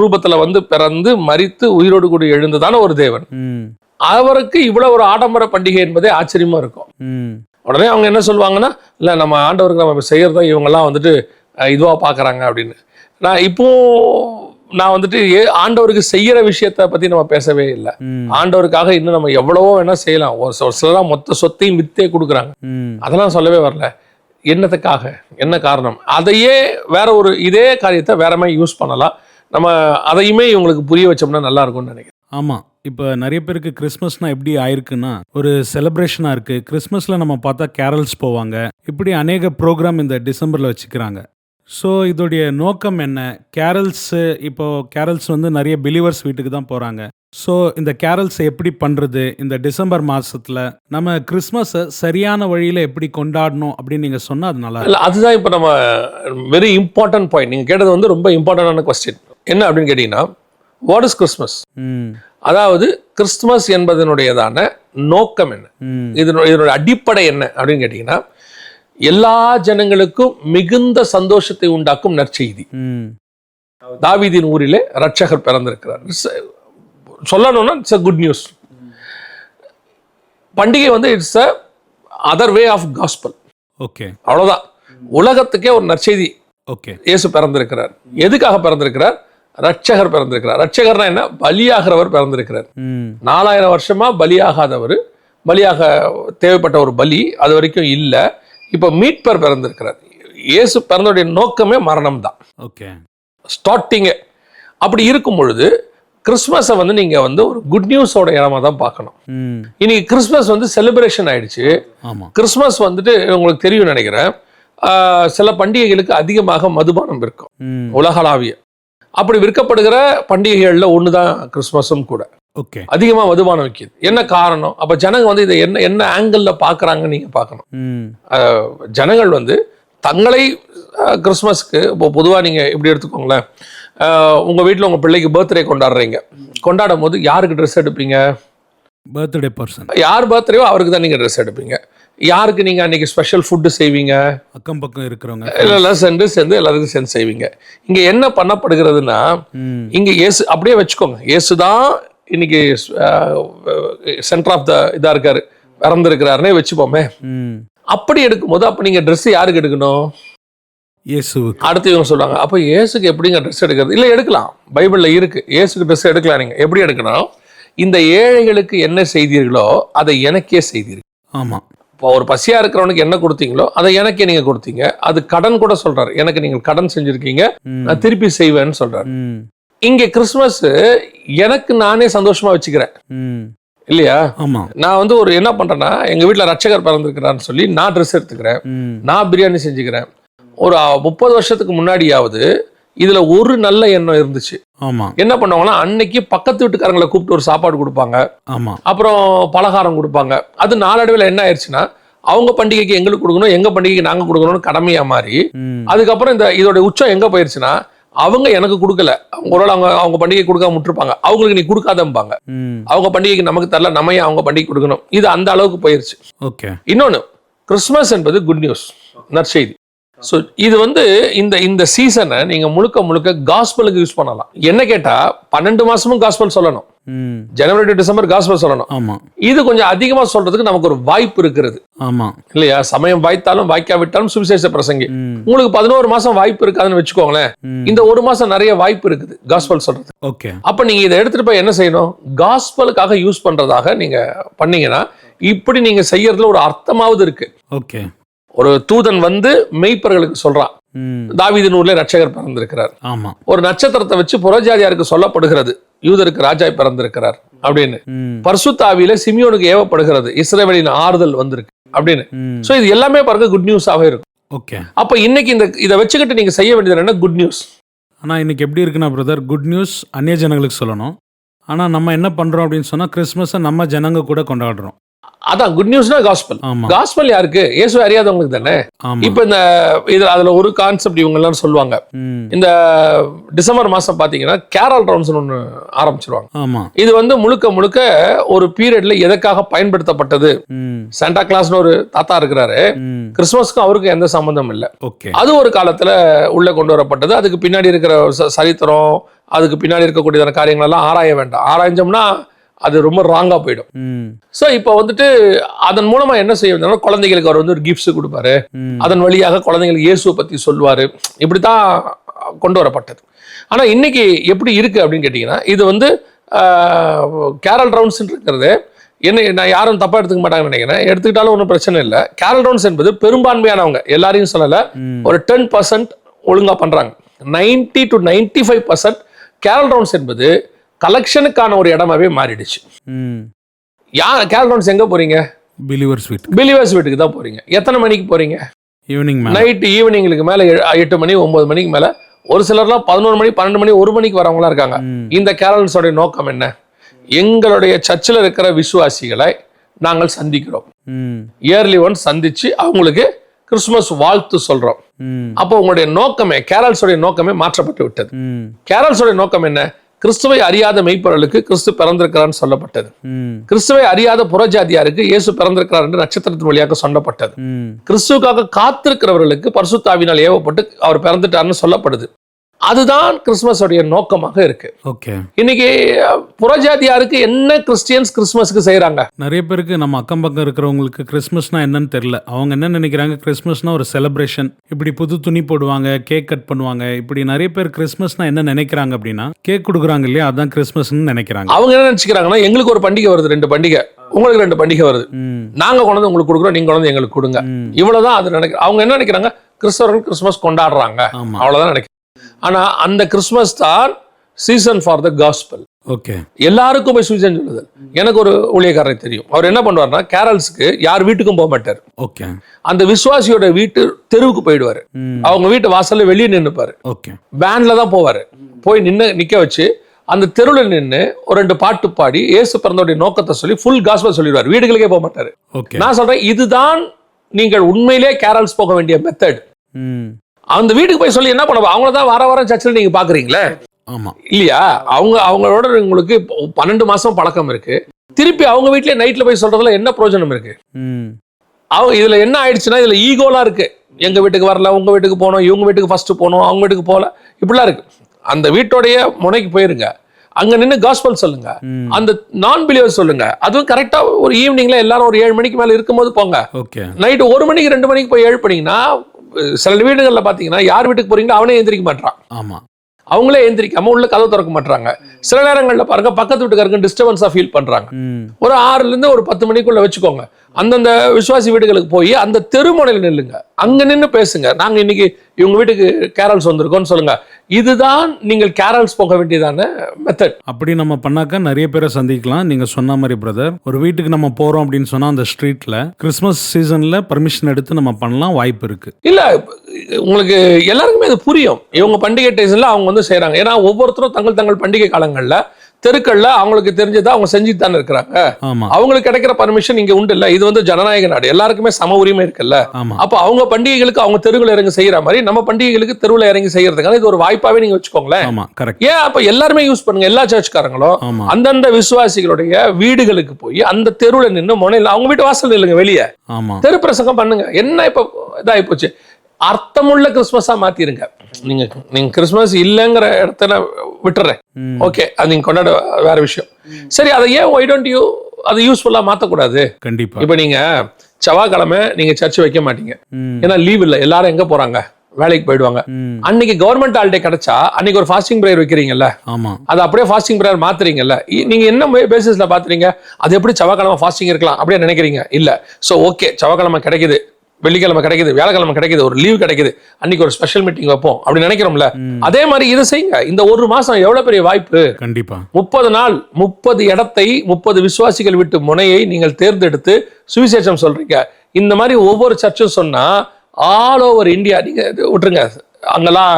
ரூபத்துல வந்து பிறந்து மரித்து உயிரோடு கூட எழுந்ததான ஒரு தேவன். அவருக்கு இவ்வளவு ஒரு ஆடம்பர பண்டிகை என்பதே ஆச்சரியமா இருக்கும். உடனே அவங்க என்ன சொல்லுவாங்கன்னா இல்லை நம்ம ஆண்டவருக்கு நம்ம செய்கிறத இவங்கெல்லாம் வந்துட்டு இதுவாக பார்க்குறாங்க அப்படின்னு. நான் இப்போ நான் வந்துட்டு ஏ ஆண்டவருக்கு செய்கிற விஷயத்தை பற்றி நம்ம பேசவே இல்லை. ஆண்டவருக்காக இன்னும் நம்ம எவ்வளவோ வேணால் செய்யலாம். ஒரு சில- ஒரு சிலராக மொத்த சொத்தையும் வித்தே கொடுக்குறாங்க. அதெல்லாம் சொல்லவே வரல. என்னத்துக்காக? என்ன காரணம்? அதையே வேற ஒரு இதே காரியத்தை வேற மாதிரி யூஸ் பண்ணலாம். நம்ம அதையுமே இவங்களுக்கு புரிய வச்சோம்னா நல்லா இருக்கும்னு நினைக்கிறேன். ஆமாம் இப்போ நிறைய பேருக்கு கிறிஸ்மஸ்னா எப்படி ஆயிருக்குன்னா ஒரு செலிப்ரேஷனாக இருக்குது கிறிஸ்மஸில் நம்ம பார்த்தா கேரல்ஸ் போவாங்க. இப்படி அநேக ப்ரோக்ராம் இந்த டிசம்பரில் வச்சுக்கிறாங்க. ஸோ இதோடைய நோக்கம் என்ன? கேரல்ஸு இப்போ கேரல்ஸ் வந்து நிறைய பிலீவர்ஸ் வீட்டுக்கு தான் போகிறாங்க ஸோ இந்த கேரல்ஸ் எப்படி பண்ணுறது இந்த டிசம்பர் மாதத்தில் நம்ம கிறிஸ்மஸை சரியான வழியில் எப்படி கொண்டாடணும் அப்படின்னு நீங்கள் சொன்னால் அது நல்லா இல்ல அதுதான் இப்போ நம்ம வெரி இம்பார்ட்டன்ட் பாயிண்ட் நீங்கள் கேட்டது வந்து ரொம்ப இம்பார்ட்டண்டான கொஸ்டின் என்ன அப்படின்னு கேட்டிங்கன்னா வாட் இஸ் கிறிஸ்மஸ் ம். அதாவது கிறிஸ்துமஸ் என்பதனுடையதான நோக்கம் என்ன? ம். இதனோட இதனோட அடிப்படை என்ன அப்படின்னு கேட்டிங்கன்னா எல்லா ஜனங்களுக்கும் மிகுந்த சந்தோஷத்தை உண்டாக்கும் நற்செய்தி. தாவீதின் ஊரிலே ரட்சகர் பிறந்திருக்கிறார். A- சொல்லணும்னா இட்ஸ் அ குட் நியூஸ் பண்டிகை வந்து it's another way of gospel okay. அவ்வளவுதான். உலகத்துக்கே ஒரு நற்செய்தி. ஓகே. இயேசு பிறந்திருக்கிறார். எதுக்காக பிறந்திருக்கிறார்? ரட்சகர் பிறந்திருக்கிறார். ரட்சகர்னா என்ன? பலியாகிறவர் பிறந்திருக்கிறார். நாலாயிரம் வருஷமா பலியாகாதவர். பலியாக தேவைப்பட்ட ஒரு பலி அது வரைக்கும் இல்லை. இப்போ மீட்பர் பிறந்திருக்கிறார். இயேசு பிறந்தோடைய நோக்கமே மரணம் தான் ஓகே ஸ்டார்டிங்கே அப்படி இருக்கும் பொழுது கிறிஸ்மஸை வந்து நீங்கள் வந்து ஒரு குட் நியூஸோட இடமா தான் பார்க்கணும். இன்னைக்கு கிறிஸ்மஸ் வந்து செலிப்ரேஷன் ஆயிடுச்சு. கிறிஸ்மஸ் வந்துட்டு உங்களுக்கு தெரியும் நினைக்கிறேன். சில பண்டிகைகளுக்கு அதிகமாக மதுபானம் இருக்கும் உலகளாவிய. அப்படி விற்கப்படுகிற பண்டிகைகளில் ஒன்று தான் கிறிஸ்மஸும் கூட. ஓகே. அதிகமாக மதுபானம் விற்கிது என்ன காரணம்? அப்போ ஜனங்க வந்து இதை என்ன என்ன ஆங்கிளில் பார்க்குறாங்கன்னு நீங்கள் பார்க்கணும் ஜனங்கள் வந்து தங்களை கிறிஸ்மஸ்க்கு இப்போ பொதுவாக நீங்கள் இப்படி எடுத்துக்கோங்களேன். உங்கள் வீட்டில் உங்கள் பிள்ளைக்கு பர்த்டே கொண்டாடுறீங்க. கொண்டாடும் போது யாருக்கு ட்ரெஸ் எடுப்பீங்க? பர்த்டே பர்சன் யார் பர்த்டேவோ அவருக்கு தான் நீங்கள் ட்ரெஸ் எடுப்பீங்க. யாருக்கு நீங்கள் அன்னைக்கு ஸ்பெஷல் ஃபுட்டு செய்வீங்க? அக்கம் பக்கம் இருக்கிறவங்க. எல்லாம் சேர்ந்து சேர்ந்து எல்லாருக்கும் சேர்ந்து செய்வீங்க. இங்கே என்ன பண்ணப்படுகிறதுனா இங்கே இயேசு அப்படியே வச்சுக்கோங்க. இயேசு தான் இன்னைக்கு சென்டர் ஆஃப் த இதாக இருக்காரு. இறந்துருக்கிறாருன்னே வச்சுப்போமே. அப்படி எடுக்கும்போது அப்போ நீங்கள் ட்ரெஸ் யாருக்கு எடுக்கணும்? இயேசுவுக்கு. அடுத்து இவங்க சொல்லுவாங்க அப்போ இயேசுக்கு எப்படிங்க ட்ரெஸ் எடுக்கிறது? இல்லை எடுக்கலாம். பைபிளில் இருக்கு. இயேசுக்கு ட்ரெஸ் எடுக்கலாம் நீங்கள் எப்படி எடுக்கணும்? இந்த ஏழைகளுக்கு என்ன செய்தீர்களோ அதை எனக்கே செய்தீர்கள். ஆமாம் இப்போ ஒரு பசியா இருக்கிறவனுக்கு என்ன கொடுத்தீங்களோ அதை எனக்கே நீங்க கொடுத்தீங்க. அது கடன் கூட சொல்றாரு. எனக்கு நீங்கள் கடன் செஞ்சிருக்கீங்க. நான் திருப்பி செய்வேன்னு சொல்றாரு. ம். இங்க கிறிஸ்துமஸ் எனக்கு நானே சந்தோஷமா வச்சுக்கிறேன். ம். இல்லையா? ஆமாம் நான் வந்து ஒரு என்ன பண்றேன்னா எங்க வீட்ல ரட்சகர் பிறந்திருக்கிறான்னு சொல்லி நான் ட்ரெஸ் எடுத்துக்கிறேன். நான் பிரியாணி செஞ்சுக்கிறேன். ஒரு முப்பது வருஷத்துக்கு முன்னாடியாவது இதுல ஒரு நல்ல எண்ணம் இருந்துச்சு. ஆமாம் என்ன பண்ணுவாங்கன்னா அன்னைக்கு பக்கத்து வீட்டுக்காரங்களை கூப்பிட்டு ஒரு சாப்பாடு கொடுப்பாங்க. ஆமாம் அப்புறம் பலகாரம் கொடுப்பாங்க. அது நாளடைவில் என்ன ஆயிடுச்சுன்னா அவங்க பண்டிகைக்கு எங்களுக்கு கொடுக்கணும் எங்க பண்டிகைக்கு நாங்க கொடுக்கணும்னு கடமையா மாறி அதுக்கப்புறம் இந்த இதோட உச்சம் எங்க போயிருச்சுன்னா அவங்க எனக்கு கொடுக்கல. அவங்க ஒருவேளை அவங்க அவங்க பண்டிகை கொடுக்காம விட்டுருப்பாங்க. அவங்களுக்கு நீ கொடுக்காதம்பாங்க. அவங்க பண்டிகைக்கு நமக்கு தரல நம்ம அவங்க பண்டிகை கொடுக்கணும்? இது அந்த அளவுக்கு போயிருச்சு. ஓகே. இன்னொன்னு கிறிஸ்மஸ் என்பது குட் நியூஸ் நற்செய்தி ஸோ இது வந்து இந்த இந்த சீசனை நீங்க முழுக்க முழுக்க காஸ்பலுக்கு யூஸ் பண்ணலாம். என்ன கேட்டா பன்னெண்டு மாசமும் காஸ்பல் சொல்லணும். ஜனவரி டு டிசம்பர் காஸ்பல் சொல்லணும். ஆமா. இது கொஞ்சம் அதிகமா சொல்றதுக்கு நமக்கு ஒரு வாய்ப்பு இருக்கிறது ஆமா. இல்லையா? சமயம் வாய்த்தாலும் வாய்க்காவிட்டாலும் சுவிசேஷ பிரசங்கி. உங்களுக்கு பதினோரு மாசம் வாய்ப்பு இருக்காதுன்னு வச்சுக்கோங்களேன். இந்த ஒரு மாசம் நிறைய வாய்ப்பு இருக்குது காஸ்பல் சொல்றது. ஓகே. அப்ப நீங்க இதை எடுத்துட்டு போய் என்ன செய்யணும்? காஸ்பலுக்காக யூஸ் பண்றதாக நீங்க பண்ணீங்கன்னா இப்படி நீங்க செய்யறதுல ஒரு அர்த்தமாவது இருக்கு. ஓகே. ஒரு தூதன் வந்து மெய்ப்பர்களுக்கு சொல்றான். ம். தாவீதின் ஊர்ல ரட்சகர் பிறந்திருக்கிறார். ஆமா. ஒரு நட்சத்திரத்தை வச்சு புறஜாதியாருக்கு சொல்லப்படுகிறது. யூதருக்கு ராஜா பிறந்திருக்கிறார் அப்படின்னு. பர்சுத்தாவியில சிமியோனுக்கு ஏவப்படுகிறது. இஸ்ரேவேலின் ஆறுதல் வந்திருக்கு அப்படின்னு. சோ இது எல்லாமே பாருங்க குட் நியூஸாவே இருக்கும். ஓகே. அப்ப இன்னைக்கு இந்த இதை வச்சுக்கிட்டு நீங்க செய்ய வேண்டியது என்ன? குட் நியூஸ் ஆனா இன்னைக்கு எப்படி இருக்குன்னா பிரதர் குட் நியூஸ் அந்நிய ஜனங்களுக்கு சொல்லணும். ஆனா நம்ம என்ன பண்றோம் அப்படின்னு சொன்னா கிறிஸ்மஸை நம்ம ஜனங்க கூட கொண்டாடுறோம். அதான் குட் நியூஸ்னா காஸ்பல் காஸ்பல் யாருக்கு? இயேசு அறியாதவங்களுக்கு தானே? இப்ப இந்த இதுல அதுல ஒரு கான்செப்ட் இவங்க எல்லாம் சொல்லுவாங்க இந்த டிசம்பர் மாசம் பாத்தீங்கன்னா கேரல் ரவுண்ட்ஸ் ஒன்று ஆரம்பிச்சிருவாங்க. இது வந்து முழுக்க முழுக்க ஒரு பீரியட்ல எதுக்காக பயன்படுத்தப்பட்டது? சாண்டா கிளாஸ்னு ஒரு தாத்தா இருக்கிறாரு. கிறிஸ்துமஸ்க்கும் அவருக்கும் எந்த சம்பந்தம் இல்லை. அது ஒரு காலத்துல உள்ள கொண்டு வரப்பட்டது. அதுக்கு பின்னாடி இருக்கிற சரித்திரம் அதுக்கு பின்னாடி இருக்கக்கூடியதான காரியங்கள் எல்லாம் ஆராய வேண்டாம். ஆராய்ஞ்சோம்னா அது ரொம்ப ராங்கா போயிடும். ஸோ இப்போ வந்துட்டு அதன் மூலமா என்ன செய்ய குழந்தைகளுக்கு அவர் வந்து ஒரு கிஃப்ட்ஸ் கொடுப்பாரு. அதன் வழியாக குழந்தைங்களுக்கு இயேசுவை பத்தி சொல்லுவாரு இப்படித்தான் கொண்டு வரப்பட்டது. ஆனா இன்னைக்கு எப்படி இருக்கு அப்படின்னு கேட்டிங்கன்னா இது வந்து கேரல் ரவுண்ட்ஸ் இருக்கிறது. என்ன நான் யாரும் தப்பா எடுத்துக்க மாட்டாங்கன்னு நினைக்கிறேன். எடுத்துக்கிட்டாலும் ஒன்றும் பிரச்சனை இல்லை. கேரல் ரவுண்ட்ஸ் என்பது பெரும்பான்மையானவங்க. எல்லாரையும் சொல்லல. ஒரு டென் பர்சன்ட் ஒழுங்கா பண்றாங்க. Ninety to ninety five percent carol rounds என்பது கலெக்ஷனுக்கான ஒரு இடமாவே மாறிடுச்சு. ம். யா கேரல் ரவுண்ட்ஸ் எங்க போறீங்க? பிலிவர் ஸ்வீட் பிலிவர்ஸ் வீட்டுக்கு தான் போறீங்க. எத்தனை மணிக்கு போறீங்க? ஈவினிங் மேம் நைட்டு ஈவினிங்களுக்கு மேல எட்டு மணி ஒன்பது மணிக்கு மேல. ஒரு சிலர்லாம் பதினோரு மணி பன்னெண்டு மணி ஒரு மணிக்கு வரவங்களா இருக்காங்க. இந்த கேரல்ஸோட நோக்கம் என்ன? எங்களுடைய சர்ச்சில் இருக்கிற விசுவாசிகளை நாங்கள் சந்திக்கிறோம். ம். இயர்லி ஒன் சந்திச்சு அவங்களுக்கு கிறிஸ்துமஸ் வாழ்த்து சொல்றோம். ம். அப்போ உங்களுடைய நோக்கமே கேரல்ஸோடைய நோக்கமே மாற்றப்பட்டு விட்டது. ம். கேரல்ஸோடைய நோக்கம் என்ன? கிறிஸ்துவை அறியாத மெய்ப்பொருளுக்கு கிறிஸ்து பிறந்திருக்கிறான்னு சொல்லப்பட்டது. கிறிஸ்துவை அறியாத புறஜாதியாருக்கு இயேசு பிறந்திருக்கிறார் என்று நட்சத்திரத்தின் வழியாக சொல்லப்பட்டது. ம். கிறிஸ்துவுக்காக காத்திருக்கிறவர்களுக்கு பரிசுத்தாவினால் ஏவப்பட்டு அவர் பிறந்துட்டார்னு சொல்லப்படுது. அதுதான் கிறிஸ்துமஸோடைய நோக்கமாக இருக்கு. ஓகே. இன்னைக்கு புறஜாதியாருக்கு என்ன கிறிஸ்டியன்ஸ் கிறிஸ்துமஸ்க்கு செய்றாங்க? நிறைய பேருக்கு நம்ம அக்கம் பக்கம் இருக்கிறவங்களுக்கு கிறிஸ்மஸ்னா என்னன்னு தெரியல. அவங்க என்ன நினைக்கிறாங்க? கிறிஸ்மஸ்னா ஒரு செலிப்ரேஷன் இப்படி புது துணி போடுவாங்க கேக் கட் பண்ணுவாங்க. இப்படி நிறைய பேர் கிறிஸ்மஸ்னா என்ன நினைக்கிறாங்க அப்படின்னா கேக் கொடுக்குறாங்க இல்லையா? அதான் கிறிஸ்மஸ்னு நினைக்கிறாங்க. அவங்க என்ன நினைச்சுக்கிறாங்கன்னா எங்களுக்கு ஒரு பண்டிகை வருது ரெண்டு பண்டிகை. உங்களுக்கு ரெண்டு பண்டிகை வருது. நாங்க கொண்டு உங்களுக்கு கொடுக்குறோம் நீங்க கொண்டு எங்களுக்கு கொடுங்க. இவ்வளவுதான் அது நினைக்க அவங்க என்ன நினைக்கிறாங்க? கிறிஸ்தவர்கள் கிறிஸ்துமஸ் கொண்டாடுறாங்க. அவ்வளவுதான் நினைக்கிறேன் ஆனா அந்த கிறிஸ்துமஸ் தான் season for the gospel okay எல்லாருக்கும் போய் சுவிசேஷம் சொல்லுது எனக்கு ஒரு ஊழியக்காரரை தெரியும். அவர் என்ன பண்ணுவார்னா கேரல்ஸ்க்கு யார் வீட்டுக்கும் போக மாட்டார். ஓகே அந்த விசுவாசியோட வீட்டு தெருவுக்கு போயிடுவாரு. அவங்க வீட்டு வாசல்ல வெளியே நின்னுப்பாரு. ஓகே வேன்ல தான் போவாரு. போய் நின்னு நிக்க வச்சு அந்த தெருவில் நின்னு ஒரு ரெண்டு பாட்டு பாடி இயேசு பிறந்தோடைய நோக்கத்தை சொல்லி ஃபுல் காஸ்பல் சொல்லிடுவார். வீடுகளுக்கே போக மாட்டாரு. நான் சொல்றேன் இதுதான் நீங்கள் உண்மையிலே கேரல்ஸ் போக வேண்டிய மெத்தட் அந்த வீட்டுக்கு போய் சொல்லி என்ன பண்ணுவா அவங்கள தான் வார வாரம் சர்ச்சில் நீங்க பாக்குறீங்களே? ஆமா. இல்லையா? அவங்க அவங்களோட உங்களுக்கு பன்னெண்டு மாசம் பழக்கம் இருக்கு. திருப்பி அவங்க வீட்லயே நைட்ல போய் சொல்றதுல என்ன பிரயோஜனம் இருக்கு? அவங்க இதுல என்ன ஆயிடுச்சுன்னா இதுல ஈகோலாம் இருக்கு. எங்க வீட்டுக்கு வரல உங்க வீட்டுக்கு போனோம் இவங்க வீட்டுக்கு ஃபர்ஸ்ட் போனோம் அவங்க வீட்டுக்கு போகல. இப்படிலாம் இருக்கு. அந்த வீட்டோடைய முனைக்கு போயிருங்க. அங்க நின்னு காஸ்பல் சொல்லுங்க. அந்த நான் பிலீவர் சொல்லுங்க. அதுவும் கரெக்டா ஒரு ஈவினிங்ல எல்லாரும் ஒரு ஏழு மணிக்கு மேல இருக்கும்போது போங்க. ஓகே. நைட்டு ஒரு மணிக்கு ரெண்டு மணிக்கு போய் எழுப்பினீங்கன்னா சில வீடுகளில் பார்த்தீங்கன்னா யார் வீட்டுக்கு போறீங்களோ அவனே எந்திரிக்க மாட்டான் ஆமா. அவங்களே எந்திரிக்காம உள்ள கதவு திறக்க மாட்டாங்க சில நேரங்களில் பாருங்க பக்கத்து வீட்டுக்காரங்க டிஸ்டர்பன்ஸா ஃபீல் பண்றாங்க. ஒரு ஆறுல இருந்து ஒரு பத்து மணிக்குள்ள வச்சுக்கோங்க. அந்தந்த விசுவாசி வீடுகளுக்கு போய் அந்த தெருமுனையில் நில்லுங்க. அங்க நின்னு பேசுங்க. நாங்க இன்னைக்கு இவங்க வீட்டுக்கு கேரல்ஸ் வந்திருக்கோம்னு சொல்லுங்க. இதுதான் நீங்கள் கேரல்ஸ் போக வேண்டியதான மெத்தட் அப்படி நம்ம பண்ணாக்க நிறைய பேரை சந்திக்கலாம். நீங்க சொன்ன மாதிரி பிரதர் ஒரு வீட்டுக்கு நம்ம போறோம் அப்படின்னு சொன்னா அந்த ஸ்ட்ரீட்ல கிறிஸ்மஸ் சீசன்ல பர்மிஷன் எடுத்து நம்ம பண்ணலாம் வாய்ப்பு இருக்கு. இல்ல உங்களுக்கு எல்லாருக்குமே அது புரியும். இவங்க பண்டிகை டேஸ்ல அவங்க வந்து செய்றாங்க. ஏன்னா ஒவ்வொருத்தரும் தங்கள் தங்கள் பண்டிகை காலங்கள்ல தெருக்கள்ல அவங்களுக்கு தெரிஞ்சதை அவங்க செஞ்சுட்டு தானே இருக்கிறாங்க அவங்களுக்கு கிடைக்கிற பர்மிஷன் இங்க உண்டு இல்ல. இது வந்து ஜனநாயக நாடு. எல்லாருக்குமே சம உரிமை இருக்குல்ல. அப்ப அவங்க பண்டிகைகளுக்கு அவங்க தெருவில் இறங்கி செய்யற மாதிரி நம்ம பண்டிகைகளுக்கு தெருவில் இறங்கி செய்யறதுக்கான இது ஒரு வாய்ப்பாவே நீங்க வச்சுக்கோங்களேன். ஏன் அப்ப எல்லாருமே யூஸ் பண்ணுங்க? எல்லா சர்ச்காரங்களும் அந்தந்த விசுவாசிகளுடைய வீடுகளுக்கு போய் அந்த தெருவுல நின்னு முனையில அவங்க வீட்டு வாசல் நில்லுங்க வெளியே. தெரு பிரசங்கம் பண்ணுங்க. என்ன இப்ப இதாகி போச்சு? அர்த்தமுள்ள கிறிஸ்மஸா மாத்திருங்க. நீங்க நீங்க கிறிஸ்மஸ் இல்லைங்கிற இடத்துல விட்டுறேன். ஓகே அது நீங்க கொண்டாட வேற விஷயம். சரி அதை ஏன் ஒய் டோன்ட் யூ அதை யூஸ்ஃபுல்லா மாத்தக்கூடாது? கண்டிப்பா. இப்ப நீங்க செவ்வாய்க்கிழமை நீங்க சர்ச் வைக்க மாட்டீங்க. ஏன்னா லீவ் இல்ல எல்லாரும் எங்க போறாங்க? வேலைக்கு போயிடுவாங்க. அன்னைக்கு கவர்மெண்ட் ஹாலிடே கிடைச்சா அன்னைக்கு ஒரு ஃபாஸ்டிங் பிரேயர் வைக்கிறீங்கல்ல? ஆமா. அது அப்படியே ஃபாஸ்டிங் பிரேயர் மாத்துறீங்கல்ல? நீங்க என்ன பேசிஸ்ல பாத்துறீங்க அது எப்படி செவ்வாய்க்கிழமை ஃபாஸ்டிங் இருக்கலாம் அப்படியே நினைக்கிறீங்க? இல்ல. சோ ஓகே செவ்வாய்க்கிழமை கிடைக்குது. வெள்ளிக்கிழமை கிடைக்குது வியாழக்கிழமை கிடைக்குது ஒரு லீவ் கிடைக்குது. அன்னைக்கு ஒரு ஸ்பெஷல் மீட்டிங் வைப்போம் அப்படி நினைக்கிறோம்ல. அதே மாதிரி இதை செய்யுங்க. இந்த ஒரு மாசம் எவ்வளவு பெரிய வாய்ப்பு? கண்டிப்பா. முப்பது நாள் முப்பது இடத்தை முப்பது விசுவாசிகள் விட்டு முனையை நீங்கள் தேர்ந்தெடுத்து சுவிசேஷம் சொல்றீங்க. இந்த மாதிரி ஒவ்வொரு சர்ச்சும் சொன்னா ஆல் ஓவர் இந்தியா நீங்க விட்டுருங்க. அங்கெல்லாம்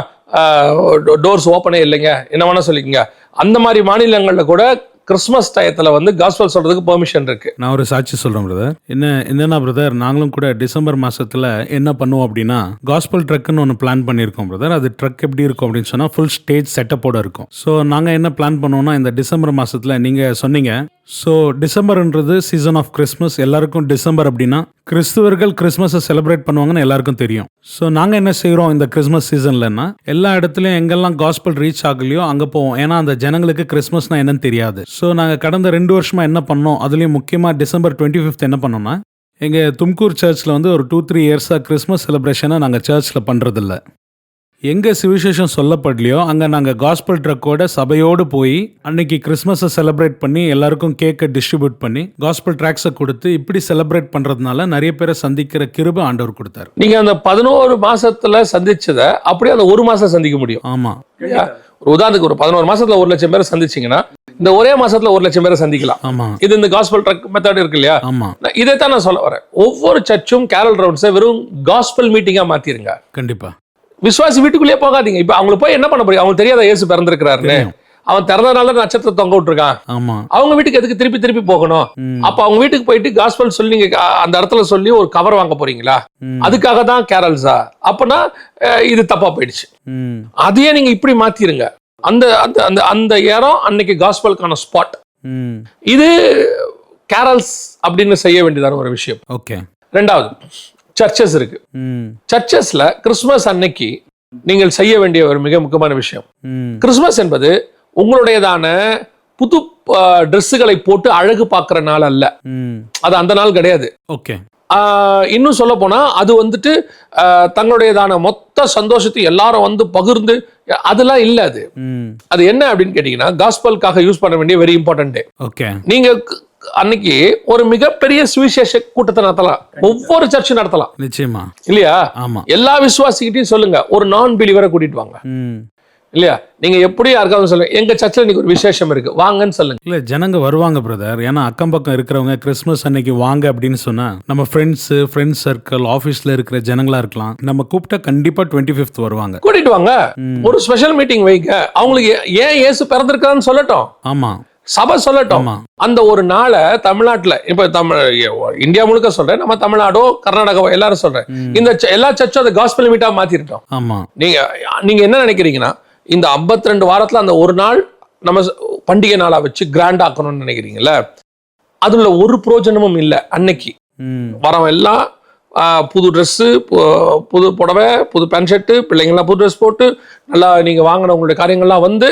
டோர்ஸ் ஓப்பனே இல்லைங்க. என்ன வேணா சொல்லிக்கங்க. அந்த மாதிரி மாநிலங்கள்ல கூட கிறிஸ்மஸ் டயத்தில் வந்து காஸ்பல் சொல்றதுக்கு பெர்மிஷன் இருக்கு. நான் ஒரு சாட்சி சொல்றேன் பிரதர் என்ன என்னன்னா பிரதர் நாங்களும் கூட டிசம்பர் மாசத்துல என்ன பண்ணுவோம் அப்படின்னா காஸ்பல் ட்ரக்னு ஒன்று பிளான் பண்ணியிருக்கோம் பிரதர் அது ட்ரக் எப்படி இருக்கும் அப்படின்னு சொன்னால் ஃபுல் ஸ்டேஜ் செட்டப்போட இருக்கும். ஸோ நாங்கள் என்ன பிளான் பண்ணுவோம்னா இந்த டிசம்பர் மாசத்துல நீங்க சொன்னீங்க. ஸோ டிசம்பர்ன்றது சீசன் ஆஃப் கிறிஸ்மஸ் எல்லாருக்கும் டிசம்பர் அப்படின்னா கிறிஸ்துவர்கள் கிறிஸ்மஸை செலிப்ரேட் பண்ணுவாங்கன்னு எல்லாருக்கும் தெரியும். ஸோ நாங்கள் என்ன செய்கிறோம் இந்த கிறிஸ்மஸ் சீசன்லன்னா எல்லா இடத்துலையும் எங்கெல்லாம் காஸ்பல் ரீச் ஆகலையோ அங்கே போவோம். ஏன்னா அந்த ஜனங்களுக்கு கிறிஸ்மஸ்னா என்னன்னு தெரியாது. ஸோ நாங்கள் கடந்த ரெண்டு வருஷமாக என்ன பண்ணோம்? அதுலேயும் முக்கியமாக டிசம்பர் டுவெண்ட்டி ஃபிஃப்த் என்ன பண்ணோம்னா எங்கள் தும்கூர் சர்ச்சில் வந்து ஒரு டூ த்ரீ இயர்ஸாக கிறிஸ்மஸ் செலிப்ரேஷனை நாங்கள் சர்ச்சில் பண்ணுறதில்ல எங்கே சுவிசேஷம் சொல்லப்படலையோ அங்கே நாங்கள் காஸ்பல் ட்ரக்கோட சபையோடு போய் அன்னைக்கு கிறிஸ்மஸை செலிப்ரேட் பண்ணி எல்லாருக்கும் கேக்கை டிஸ்ட்ரிபியூட் பண்ணி காஸ்பல் ட்ராக்ஸை கொடுத்து இப்படி செலிப்ரேட் பண்ணுறதுனால நிறைய பேரை சந்திக்கிற கிருபை ஆண்டவர் கொடுத்தாரு. நீங்க அந்த பதினோரு மாசத்துல சந்திச்சதை அப்படியே அந்த ஒரு மாசம் சந்திக்க முடியும். ஆமாம்? ஒரு உதாரணத்துக்கு ஒரு பதினோரு மாசத்துல ஒரு லட்சம் பேரை சந்திச்சீங்கன்னா இந்த ஒரே மாசத்துல ஒரு லட்சம் பேரை சந்திக்கலாம். இது இந்த காஸ்பல் ட்ரக் மெத்தட் இருக்கு இல்லையா? நான் இதைத்தான் நான் சொல்ல வரேன். ஒவ்வொரு சர்ச்சும் கேரல் ரவுண்ட்ஸை வெறும் காஸ்பல் மீட்டிங்கா மாத்திருங்க. கண்டிப்பாக விசுவாசி வீட்டுக்குள்ளேயே போகாதீங்க. இப்ப அவங்களுக்கு போய் என்ன பண்ண போறீங்க அவங்களுக்கு தெரியாத இயேசு பிறந்திருக்கிறாருன்னு. அவன் திறந்தனால நட்சத்திரத்தை தொங்க விட்டுருக்கான். அவங்க வீட்டுக்கு எதுக்கு திருப்பி திருப்பி போகணும். அப்ப அவங்க வீட்டுக்கு போயிட்டு காஸ்பல் சொல்லி நீங்க அந்த இடத்துல சொல்லி ஒரு கவர் வாங்க போறீங்களா. அதுக்காக தான் கேரல்ஸா அப்பனா இது தப்பா போயிடுச்சு. அதையே நீங்க இப்படி மாத்திருங்க. அந்த அந்த அந்த அந்த இடம் அன்னைக்கு காஸ்பலுக்கான ஸ்பாட் ம். இது கேரல்ஸ் அப்படின்னு செய்ய வேண்டியதான ஒரு விஷயம். ஓகே. ரெண்டாவது சர்ச்சஸ் இருக்கு. சர்ச்சஸ்ல கிறிஸ்துமஸ் அன்னைக்கு நீங்கள் செய்ய வேண்டிய ஒரு மிக முக்கியமான விஷயம். ம். கிறிஸ்துமஸ் என்பது உங்களுடையதான புது ட்ரெஸ்ஸுகளை போட்டு அழகு பார்க்குற நாள் அல்ல. ம். அது அந்த நாள் கிடையாது. ஓகே. இன்னும் சொல்ல போனா அது வந்துட்டு தங்களுடையதான மொத்த சந்தோஷத்தை எல்லாரும் வந்து பகிர்ந்து அதெல்லாம் இல்ல அது. அது என்ன அப்படின்னு கேட்டீங்கன்னா காஸ்பல்காக யூஸ் பண்ண வேண்டிய வெரி இம்பார்ட்டன்ட் ஓகே. நீங்க அன்னைக்கு ஒரு மிகப்பெரிய சுவிசேஷ கூட்டத்தை நடத்தலாம். ஒவ்வொரு சர்ச்சும் நடத்தலாம். நிச்சயமா. இல்லையா? எல்லா விசுவாசிகிட்டையும் சொல்லுங்க. ஒரு நான் பிலிவரை கூட்டிட்டு வாங்க. இல்லையா? நீங்க எப்படி யாருக்காவது சொல்லுங்க. எங்க சர்ச்சில் இன்னைக்கு ஒரு விசேஷம் இருக்கு. வாங்கன்னு சொல்லுங்க. இல்லை ஜனங்க வருவாங்க பிரதர் ஏன்னா அக்கம் பக்கம் இருக்கிறவங்க கிறிஸ்மஸ் அன்னைக்கு வாங்க அப்படின்னு சொன்னா நம்ம ஃப்ரெண்ட்ஸு ஃப்ரெண்ட்ஸ் சர்க்கிள் ஆஃபீஸில் இருக்கிற ஜனங்களா இருக்கலாம். நம்ம கூப்பிட்டா கண்டிப்பாக டுவெண்ட்டி ஃபிஃப்த் வருவாங்க. கூட்டிட்டு வாங்க. ஒரு ஸ்பெஷல் மீட்டிங் வைங்க. அவங்களுக்கு ஏன் இயேசு பிறந்திருக்கான்னு சொல்லட்டும். ஆமாம் சபை சொல்லட்டும். ஆமா. அந்த ஒரு நாளை தமிழ்நாட்டுல இப்ப தமிழ் இந்தியா முழுக்க சொல்றேன். நம்ம தமிழ்நாடோ கர்நாடகாவோ எல்லாரும் சொல்றேன். இந்த எல்லா சர்ச்சும் அதை காஸ்பல் மீட்டா மாத்திருட்டோம். ஆமாம் நீங்க நீங்க என்ன நினைக்கிறீங்கன்னா இந்த 52 ரெண்டு வாரத்துல அந்த ஒரு நாள் நம்ம பண்டிகை நாளா வச்சு கிராண்ட் ஆக்கணும்னு நினைக்கிறீங்கல்ல? அதுல ஒரு பிரயோஜனமும் இல்லை அன்னைக்கு. வரவன் எல்லாம் புது ட்ரெஸ்ஸு புது புடவை புது பேண்ட் ஷர்ட்டு பிள்ளைங்கள்லாம் புது ட்ரெஸ் போட்டு நல்லா நீங்கள் வாங்கின உங்களுடைய காரியங்கள்லாம் வந்து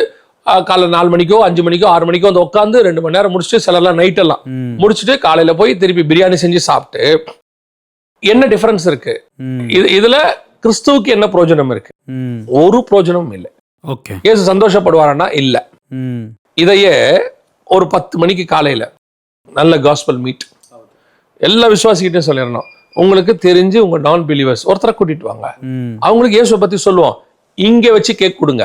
காலைல நாலு மணிக்கோ அஞ்சு மணிக்கோ ஆறு மணிக்கோ வந்து உட்காந்து ரெண்டு மணி நேரம் முடிச்சுட்டு சிலர்லாம் நைட் எல்லாம். ம். முடிச்சுட்டு காலையில் போய் திருப்பி பிரியாணி செஞ்சு சாப்பிட்டு என்ன டிஃபரன்ஸ் இருக்கு? ம். இது இதுல கிறிஸ்துவுக்கு என்ன பிரயோஜனம் இருக்கு? ம். ஒரு பிரயோஜனமும் இல்லை. ஓகே. இயேசு சந்தோஷப்படுவாரான்னா இல்ல. ம். இதையே ஒரு பத்து மணிக்கு காலையில நல்ல காஸ்பல் மீட் எல்லா விசுவாசிக்கிட்டையும் சொல்லிடணும். உங்களுக்கு தெரிஞ்சு உங்க நான் பிலீவர்ஸ் ஒருத்தரை கூட்டிட்டு வாங்க. அவங்களுக்கு இயேசுவை பத்தி சொல்லுவோம். இங்க வச்சு கேக் கொடுங்க.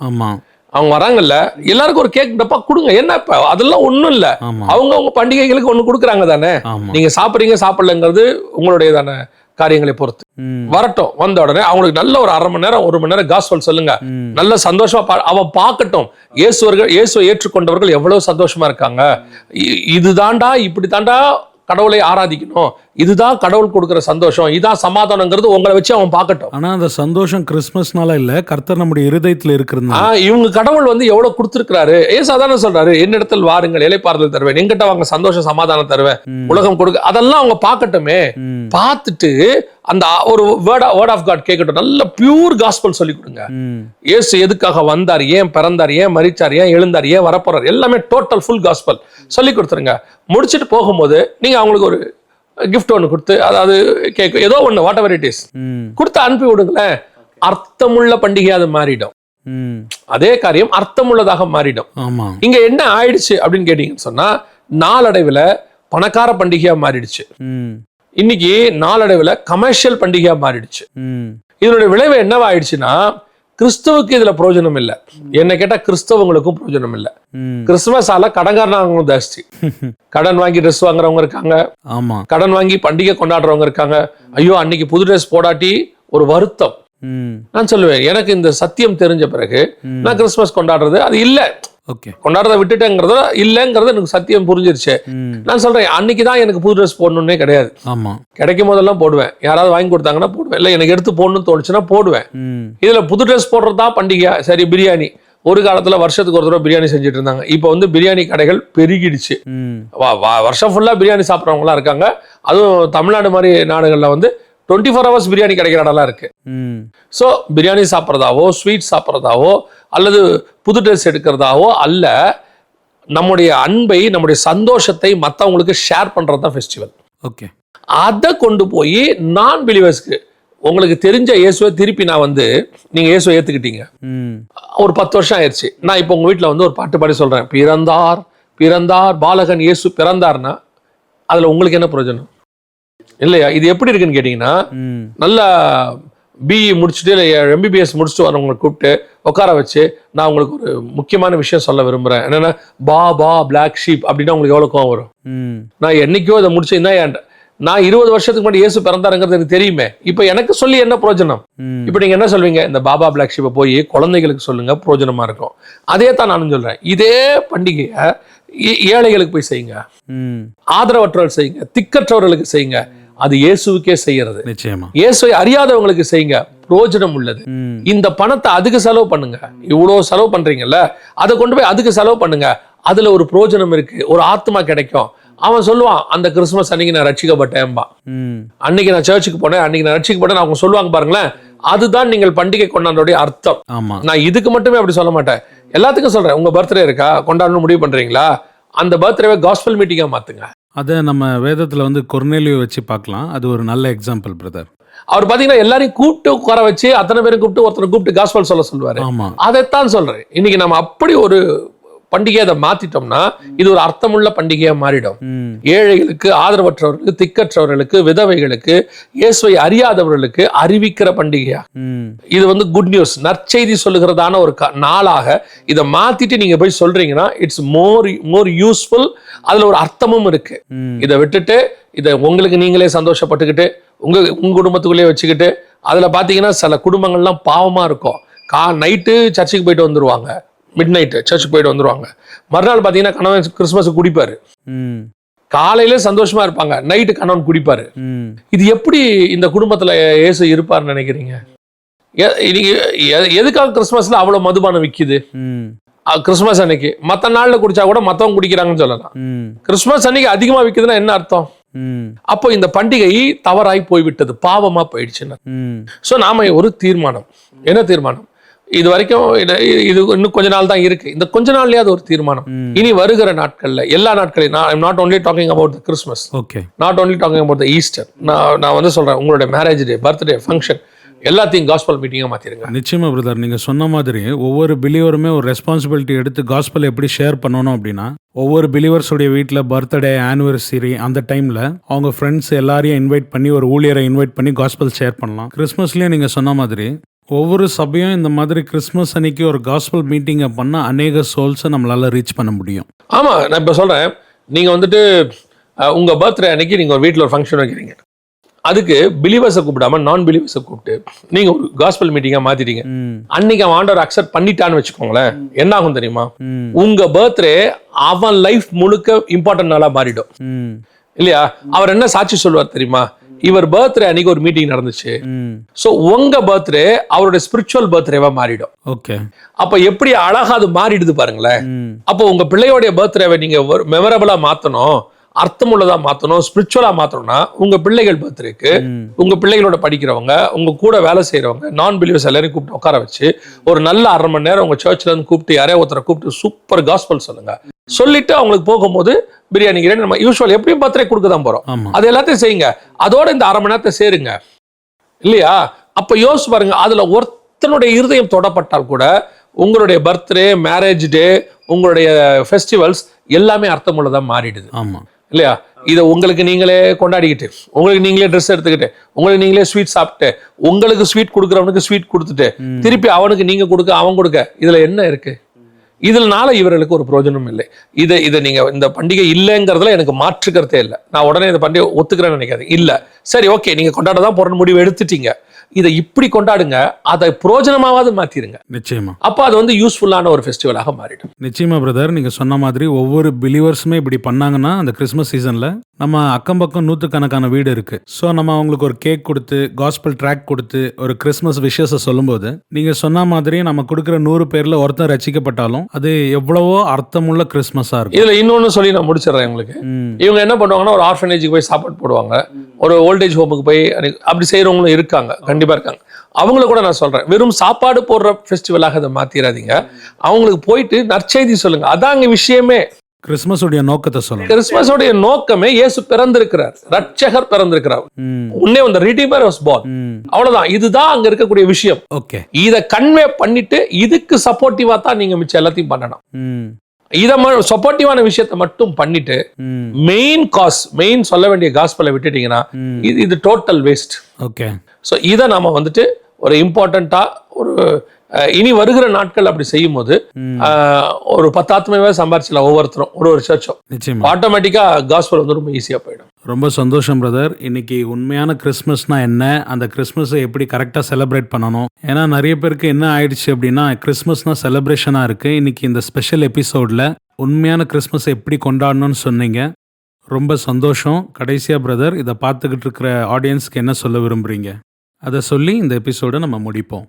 ஆமாம் அவங்க வராங்கல்ல எல்லாருக்கும் ஒரு கேக் டப்பா கொடுங்க. என்ன இப்ப? அதெல்லாம் ஒண்ணும் இல்ல. அவங்க அவங்க பண்டிகைகளுக்கு ஒண்ணு கொடுக்குறாங்க தானே? நீங்க சாப்பிடுறீங்க சாப்பிடலங்கிறது உங்களுடைய தானே காரியங்களை பொறுத்து. வரட்டும் வந்த உடனே அவங்களுக்கு நல்ல ஒரு அரை மணி நேரம் ஒரு மணி நேரம் காஸ்பல் சொல்லுங்க. நல்ல சந்தோஷமா அவன் பார்க்கட்டும். இயேசுவர்கள் இயேசுவை ஏற்றுக்கொண்டவர்கள் எவ்வளவு சந்தோஷமா இருக்காங்க. இ- இதுதான்டா இப்படி தாண்டா கடவுளை ஆராதிக்கணும். இதுதான் கடவுள் கொடுக்கிற சந்தோஷம். இதான் சமாதானங்கிறது உங்களை வச்சு அவன் பார்க்கட்டும். ஆனா அந்த சந்தோஷம் கிறிஸ்மஸ்னால இல்ல கர்த்தர் நம்முடைய இருதயத்துல இருக்கிறது இவங்க கடவுள் வந்து எவ்வளவு கொடுத்திருக்கிறாரு? ஏன் சாதாரண சொல்றாரு என்னிடத்தில் வாருங்கள் இலைப்பாறுதல் தருவேன் எங்கிட்ட வாங்க சந்தோஷம் சமாதானம் தருவேன் உலகம் கொடுக்க அதெல்லாம் அவங்க பார்க்கட்டுமே. பார்த்துட்டு அந்த ஒரு வேர்ட் வேர்ட் ஆஃப் காட் கேட்கட்டும். நல்ல பியூர் காஸ்பல் சொல்லி கொடுங்க. இயேசு எதுக்காக வந்தார் ஏன் பிறந்தார் ஏன் மரிச்சார் ஏன் எழுந்தார் ஏன் வரப்போறார்? எல்லாமே டோட்டல் ஃபுல் காஸ்பல் சொல்லி கொடுத்துருங்க. முடிச்சிட்டு போகும்போது நீங்க அவங்களுக்கு ஒரு gift ஒன்று கொடுத்து அதாவது கேக் ஏதோ ஒன்று வாட் எவர் இட் இஸ் கொடுத்து அனுப்பி விடுங்களேன். அர்த்தமுள்ள பண்டிகை அது மாறிடும். அதே காரியம் அர்த்தமுள்ளதாக மாறிடும். ஆமா. இங்க என்ன ஆயிடுச்சு அப்படின்னு கேட்டீங்கன்னு சொன்னா நாளடைவுல பணக்கார பண்டிகையா மாறிடுச்சு. இன்னைக்கு நாளடைவுல கமர்ஷியல் பண்டிகையா மாறிடுச்சு. இதனுடைய விளைவு என்னவா ஆயிடுச்சுன்னா கிறிஸ்தவுக்கு இதுல பிரயோஜனம் இல்ல என்ன கேட்டா கிறிஸ்தவங்களுக்கும் பிரயோஜனம் இல்ல. கிறிஸ்துமஸ் ஆல கடன்காரனவங்களும் ஜாஸ்தி. கடன் வாங்கி ட்ரெஸ் வாங்குறவங்க இருக்காங்க. ஆமா. கடன் வாங்கி பண்டிகை கொண்டாடுறவங்க இருக்காங்க. ஐயோ அன்னைக்கு புது ட்ரெஸ் போடாட்டி ஒரு வருத்தம். நான் சொல்லுவேன் எனக்கு இந்த சத்தியம் தெரிஞ்ச பிறகு நான் கிறிஸ்துமஸ் கொண்டாடுறது அது இல்ல. ஓகே. கொண்டாடுறத விட்டுட்டேங்கிறத இல்லைங்கிறது எனக்கு சத்தியம் புரிஞ்சிருச்சு. நான் சொல்றேன் அன்னைக்கு தான் எனக்கு புது ட்ரெஸ் போடணும்னே கிடையாது. ஆமா. கிடைக்கும் போதெல்லாம் போடுவேன். யாராவது வாங்கி கொடுத்தாங்கன்னா போடுவேன். இல்லை எனக்கு எடுத்து போடணும்னு தோணுச்சுன்னா போடுவேன். இதுல புது ட்ரெஸ் போடுறது தான் பண்டிகை. சரி பிரியாணி. ஒரு காலத்துல வருஷத்துக்கு ஒரு தடவை பிரியாணி செஞ்சுட்டு இருந்தாங்க. இப்போ வந்து பிரியாணி கடைகள் பெருகிடுச்சு. ம், வா- வா- வருஷம் ஃபுல்லா பிரியாணி சாப்பிட்றவங்களாம் இருக்காங்க. அதுவும் தமிழ்நாடு மாதிரி நாடுகள்ல வந்து டுவெண்ட்டி ஃபோர் ஹவர்ஸ் பிரியாணி கிடைக்கிற இடம்லாம் இருக்கு. ஸோ பிரியாணி சாப்பிட்றதாவோ ஸ்வீட் சாப்பிட்றதாவோ அல்லது புது ட்ரெஸ் எடுக்கிறதாவோ அல்ல நம்முடைய அன்பை நம்முடைய சந்தோஷத்தை மற்றவங்களுக்கு ஷேர் பண்ணுறது தான் ஃபெஸ்டிவல் ஓகே அதை கொண்டு போய் நான் பிலீவர்ஸ்க்கு உங்களுக்கு தெரிஞ்ச இயேசுவை திருப்பி நான் வந்து நீங்கள் இயேசுவை ஏற்றுக்கிட்டீங்க ஒரு பத்து வருஷம் ஆயிடுச்சு நான் இப்போ உங்கள் வீட்டில் வந்து ஒரு பாட்டு பாடி சொல்கிறேன் பிறந்தார் பிறந்தார் பாலகன் இயேசு பிறந்தார்னா அதில் உங்களுக்கு என்ன பிரயோஜனம்? இல்லையா? இது எப்படி இருக்குன்னு கேட்டிங்கன்னா நல்ல பிஇ முடிச்சுட்டு இல்லை எம்பிபிஎஸ் முடிச்சுட்டு வரவங்களை கூப்பிட்டு உட்கார வச்சு நான் உங்களுக்கு ஒரு முக்கியமான விஷயம் சொல்ல விரும்புகிறேன் என்னென்னா பா பா பிளாக் ஷீப் அப்படின்னா உங்களுக்கு எவ்வளோ கோவம் வரும்? நான் என்னைக்கோ இதை முடிச்சேன்னா என் நான் இருபது வருஷத்துக்கு முன்னாடி இயேசு பிறந்தாருங்கிறது எனக்கு தெரியுமே. இப்போ எனக்கு சொல்லி என்ன பிரயோஜனம்? ம், இப்போ நீங்க என்ன சொல்வீங்க? இந்த பாபா பிளாக் ஷீப்பை போய் குழந்தைகளுக்கு சொல்லுங்க பிரயோஜனமா இருக்கும். அதே தான் நானும் சொல்றேன். இதே பண்டிகையை ஏழைகளுக்கு போய் செய்யுங்க. ஆதரவற்றவர்கள் செய்யுங்க திக்கற்றவர்களுக்கு செய்யுங்க. அது இயேசுவுக்கே செய்யறது. நிச்சயமா. இயேசுவை அறியாதவங்களுக்கு செய்யுங்க. பிரயோஜனம் உள்ளது. இந்த பணத்தை அதுக்கு செலவு பண்ணுங்க. இவ்வளவு செலவு பண்றீங்கல்ல அதை கொண்டு போய் அதுக்கு செலவு பண்ணுங்க. அதுல ஒரு பிரயோஜனம் இருக்கு. ஒரு ஆத்மா கிடைக்கும். அவன் சொல்லுவான் அந்த கிறிஸ்துமஸ் அன்னைக்கு நான் ரட்சிக்கப்பட்டேன்பா. அன்னைக்கு நான் சர்ச்சுக்கு போனேன். அன்னைக்கு நான் ரட்சிக்கப்பட்டேன் அவங்க சொல்லுவாங்க பாருங்களேன். அதுதான் நீங்கள் பண்டிகை கொண்டாடுறதுடைய அர்த்தம். நான் இதுக்கு மட்டுமே அப்படி சொல்ல மாட்டேன். எல்லாத்துக்கும் சொல்றேன். உங்க பர்த்டே இருக்கா? கொண்டாடணும் முடிவு பண்றீங்களா? அந்த பர்த்டேவை காஸ்பல் மீட்டிங்கா மாத்துங்க. அதை நம்ம வேதத்துல வந்து கொர்னேலியோ வச்சு பார்க்கலாம். அது ஒரு நல்ல எக்ஸாம்பிள் பிரதர் அவர் பாத்தீங்கன்னா எல்லாரையும் கூப்பிட்டு உட்கார வச்சு அத்தனை பேரும் கூப்பிட்டு ஒருத்தனை கூப்பிட்டு காஸ்பல் சொல்ல சொல்லுவாரு. ஆமா. அதைத்தான் சொல்றேன். இன்னைக்கு நம்ம அப்படி ஒரு பண்டிகையை அதை மாத்திட்டோம்னா இது ஒரு அர்த்தமுள்ள பண்டிகையா மாறிடும். ஏழைகளுக்கு ஆதரவற்றவர்களுக்கு திக்கற்றவர்களுக்கு விதவைகளுக்கு இயேசுவை அறியாதவர்களுக்கு அறிவிக்கிற பண்டிகையா? இது வந்து குட் நியூஸ் நற்செய்தி சொல்லுகிறதான ஒரு நாளாக இதை மாத்திட்டு நீங்க போய் சொல்றீங்கன்னா இட்ஸ் மோர் மோர் யூஸ்ஃபுல் அதுல ஒரு அர்த்தமும் இருக்கு. இதை விட்டுட்டு இதை உங்களுக்கு நீங்களே சந்தோஷப்பட்டுக்கிட்டு உங்க உங்க குடும்பத்துக்குள்ளேயே வச்சுக்கிட்டு அதுல பாத்தீங்கன்னா சில குடும்பங்கள்லாம் பாவமா இருக்கும். கா நைட்டு சர்ச்சுக்கு போயிட்டு வந்துருவாங்க. மிட் நைட்டு சர்ச்சுக்கு போயிட்டு வந்துருவாங்க. மறுநாள் பாத்தீங்கன்னா கணவன் கிறிஸ்மஸ் குடிப்பாரு. காலையில சந்தோஷமா இருப்பாங்க. நைட்டு கணவன் குடிப்பாரு. இது எப்படி இந்த குடும்பத்துல இயேசு இருப்பார்னு நினைக்கிறீங்க? நீங்க எதுக்காக கிறிஸ்மஸ்ல அவ்வளவு மதுபானம் அஹ் கிறிஸ்மஸ் அன்னைக்கு. மத்த நாள்ல குடிச்சா கூட மத்தவங்க குடிக்கிறாங்கன்னு சொல்லலாம். கிறிஸ்மஸ் அன்னைக்கு அதிகமா விக்குதுன்னா என்ன அர்த்தம்? அப்போ இந்த பண்டிகை தவறாய் போய்விட்டது. பாவமா போயிடுச்சுன்னு ஸோ நாம ஒரு தீர்மானம். என்ன தீர்மானம்? இது வரைக்கும் இது இன்னும் கொஞ்ச நாள் தான் இருக்கு. இந்த கொஞ்ச நாள்லயே அது ஒரு தீர்மானம். இனி வருகிற நாட்கள்ல எல்லா நாட்களையும் நான் not only talking the Christmas okay not only talking about the Easter நான் நான் வந்து சொல்றேன் உங்களுடைய மேரேஜ் டே பர்த்டே ஃபங்க்ஷன் எல்லாத்தையும் காஸ்பல் மீட்டிங்கா மாத்திருங்க. நிச்சயமா பிரதர் நீங்க சொன்ன மாதிரி ஒவ்வொரு பிலீவருமே ஒரு ரெஸ்பான்சிபிலிட்டி எடுத்து காஸ்பல் எப்படி ஷேர் பண்ணணும் அப்படின்னா ஒவ்வொரு பிலீவர்ஸுடைய வீட்டில் பர்த்டே ஆனிவர்சரி அந்த டைம்ல அவங்க ஃப்ரெண்ட்ஸ் எல்லாரையும் இன்வைட் பண்ணி ஒரு ஊழியரை இன்வைட் பண்ணி காஸ்பல் ஷேர் பண்ணலாம். கிறிஸ்மஸ்லயும் நீங்க சொன்ன மாதிரி ஒவ்வொரு சபையும் இந்த மாதிரி கிறிஸ்மஸ் அன்னைக்கு ஒரு காஸ்பல் மீட்டிங்கை பண்ண அநேக சோல்ஸை நம்மளால ரீச் பண்ண முடியும். ஆமா நான் இப்ப சொல்றேன். நீங்க வந்துட்டு அஹ், உங்க பர்த்டே அன்னைக்கு நீங்க ஒரு வீட்ல ஒரு ஃபங்க்ஷன் வைக்கிறீங்க. அதுக்கு பிலீவர்ஸை கூப்பிடாம நான் பிலீவர்ஸை கூப்பிட்டு நீங்க ஒரு காஸ்பல் மீட்டிங்கா மாத்திட்டீங்க. ம். அன்னைக்கு அவன் ஆண்டவர் அக்செப்ட் பண்ணிட்டான்னு வச்சுக்கோங்களேன். என்ன ஆகும் தெரியுமா? ம். உங்க பர்த்டே அவன் லைஃப் முழுக்க இம்பார்ட்டன்ட் நாளா மாறிடும். இல்லையா? அவர் என்ன சாட்சி சொல்லுவார் தெரியுமா? இவர் பர்த்டே அன்னைக்கு ஒரு மீட்டிங் நடந்துச்சு. சோ உங்க பர்த்டே அவருடைய ஸ்பிரிச்சுவல் பர்த்டேவா மாறிடும். ஓகே. அப்ப எப்படி அழகா அது மாறிடுது பாருங்களேன். அப்போ உங்க பிள்ளையோடைய பர்த்டேவை நீங்க மெமரபிளா மாத்தணும். அர்த்தமுள்ளதா மாத்தணும் ஸ்பிரிச்சுவலா மாத்தணும்னா உங்க பிள்ளைகள் பர்த்டேக்கு உங்க பிள்ளைகளோட படிக்கிறவங்க உங்க கூட வேலை செய்யறவங்க நான் பிலீவர்ஸ் எல்லாரையும் கூப்பிட்டு உட்கார வச்சு ஒரு நல்ல அரை மணி நேரம் உங்க சர்ச்ல இருந்து கூப்பிட்டு யாரையோ ஒருத்தரை கூப்பிட்டு சூப்பர் காஸ்பல் சொல்லுங்க. சொல்லிட்டு அவங்களுக்கு போகும்போது பிரியாணி கிரேன் நம்ம யூஸ்வல் எப்படியும் பர்த்டே கொடுக்க தான் போறோம். அது எல்லாத்தையும் செய்யுங்க. அதோட இந்த அரை மணி நேரத்தை சேருங்க. இல்லையா? அப்ப யோசிச்சு பாருங்க அதுல ஒருத்தனுடைய இருதயம் தொடப்பட்டால் கூட உங்களுடைய பர்த்டே மேரேஜ் டே உங்களுடைய ஃபெஸ்டிவல்ஸ் எல்லாமே அர்த்தமுள்ளதா மாறிடுது. ஆமா. இல்லையா? இதை உங்களுக்கு நீங்களே கொண்டாடிக்கிட்டு உங்களுக்கு நீங்களே ட்ரெஸ் எடுத்துக்கிட்டு உங்களுக்கு நீங்களே ஸ்வீட் சாப்பிட்டு உங்களுக்கு ஸ்வீட் கொடுக்குறவனுக்கு ஸ்வீட் கொடுத்துட்டு. திருப்பி அவனுக்கு நீங்க கொடுக்க அவன் கொடுக்க இதுல என்ன இருக்கு? இதனால இவர்களுக்கு ஒரு பிரயோஜனம் இல்லை. இதை இதை நீங்க இந்த பண்டிகை இல்லைங்கிறதுல எனக்கு மாற்று கருத்தே இல்லை. நான் உடனே இந்த பண்டிகை ஒத்துக்கிறேன்னு நினைக்காது இல்ல. சரி ஓகே நீங்க கொண்டாட தான் போற முடிவு எடுத்துட்டீங்க. இதை இப்படி கொண்டாடுங்க அதை பிரயோஜனமாவது மாத்திருங்க. நிச்சயமா. அப்ப அது வந்து யூஸ்ஃபுல்லான ஒரு ஃபெஸ்டிவலாக மாறிடும். நிச்சயமா பிரதர் நீங்க சொன்ன மாதிரி ஒவ்வொரு பிலீவர்ஸுமே இப்படி பண்ணாங்கன்னா அந்த கிறிஸ்மஸ் சீசன்ல நம்ம அக்கம் பக்கம் நூற்றுக்கணக்கான வீடு இருக்கு. ஸோ நம்ம அவங்களுக்கு ஒரு கேக் கொடுத்து காஸ்பல் ட்ராக் கொடுத்து ஒரு கிறிஸ்மஸ் விஷயத்தை சொல்லும்போது நீங்க சொன்ன மாதிரி நம்ம கொடுக்குற நூறு பேர்ல ஒருத்தன் ரசிக்கப்பட்டாலும் அது எவ்வளவோ அர்த்தமுள்ள கிறிஸ்மஸா இருக்கும். இதுல இன்னொன்னு சொல்லி நான் முடிச்சிடுறேன் உங்களுக்கு. இவங்க என்ன பண்ணுவாங்கன்னா ஒரு ஆர்ஃபனேஜுக்கு போய் சாப்பாடு போடுவாங்க. ஒரு ஓல்டேஜ் ஹோமுக்கு போய் அப்படி செய்யறவங்களும் இருக்காங்க. கண்டிப்பா இருக்காங்க. அவங்கள கூட நான் சொல்றேன். வெறும் சாப்பாடு போடுற ஃபெஸ்டிவலாக அதை மாத்திராதீங்க. அவங்களுக்கு போயிட்டு நற்செய்தி சொல்லுங்க. அதாங்க விஷயமே. கிறிஸ்மஸ் உடைய நோக்கத்தை சொல்லணும். கிறிஸ்மஸோடைய நோக்கமே இயேசு பிறந்திருக்கிறார். ரட்சகர் பிறந்திருக்கிறார். உன்னே அந்த ரிடீமர் வாஸ் ம், அவ்வளவுதான். இதுதான் அங்க இருக்கக்கூடிய விஷயம். ஓகே. இத கன்வே பண்ணிட்டு இதுக்கு சப்போர்ட்டிவா தான் நீங்க மிச்சம் எல்லாத்தையும் பண்ணணும். இத சப்போர்ட்டிவான விஷயத்தை மட்டும் பண்ணிட்டு மெயின் காஸ் மெயின் சொல்ல வேண்டிய காஸ்பலை விட்டுட்டீங்கன்னா இது இது டோட்டல் வேஸ்ட் ஓகே ஸோ இதை நாம வந்துட்டு ஒரு இம்பார்ட்டண்ட்டா ஒரு இனி வருகிற நாட்கள் அப்படி செய்யும் போது ஒரு பத்தாத்மையாவே சம்பாரிச்சிடலாம் ஒவ்வொருத்தரும் ஒரு ஒரு சர்ச்சும். நிச்சயமா. ஆட்டோமேட்டிக்கா காஸ்பல் வந்து ரொம்ப ஈஸியா போயிடும். ரொம்ப சந்தோஷம் பிரதர் இன்னைக்கு உண்மையான கிறிஸ்மஸ்னா என்ன? அந்த கிறிஸ்மஸை எப்படி கரெக்டாக செலிப்ரேட் பண்ணணும்? ஏன்னா நிறைய பேருக்கு என்ன ஆயிடுச்சு அப்படின்னா கிறிஸ்மஸ்னா செலிப்ரேஷனாக இருக்கு. இன்னைக்கு இந்த ஸ்பெஷல் எபிசோடில் உண்மையான கிறிஸ்மஸை எப்படி கொண்டாடணும்னு சொன்னீங்க. ரொம்ப சந்தோஷம். கடைசியாக பிரதர் இதை பார்த்துக்கிட்டு இருக்கிற ஆடியன்ஸ்க்கு என்ன சொல்ல விரும்புறீங்க? அதை சொல்லி இந்த எபிசோடை நம்ம முடிப்போம்.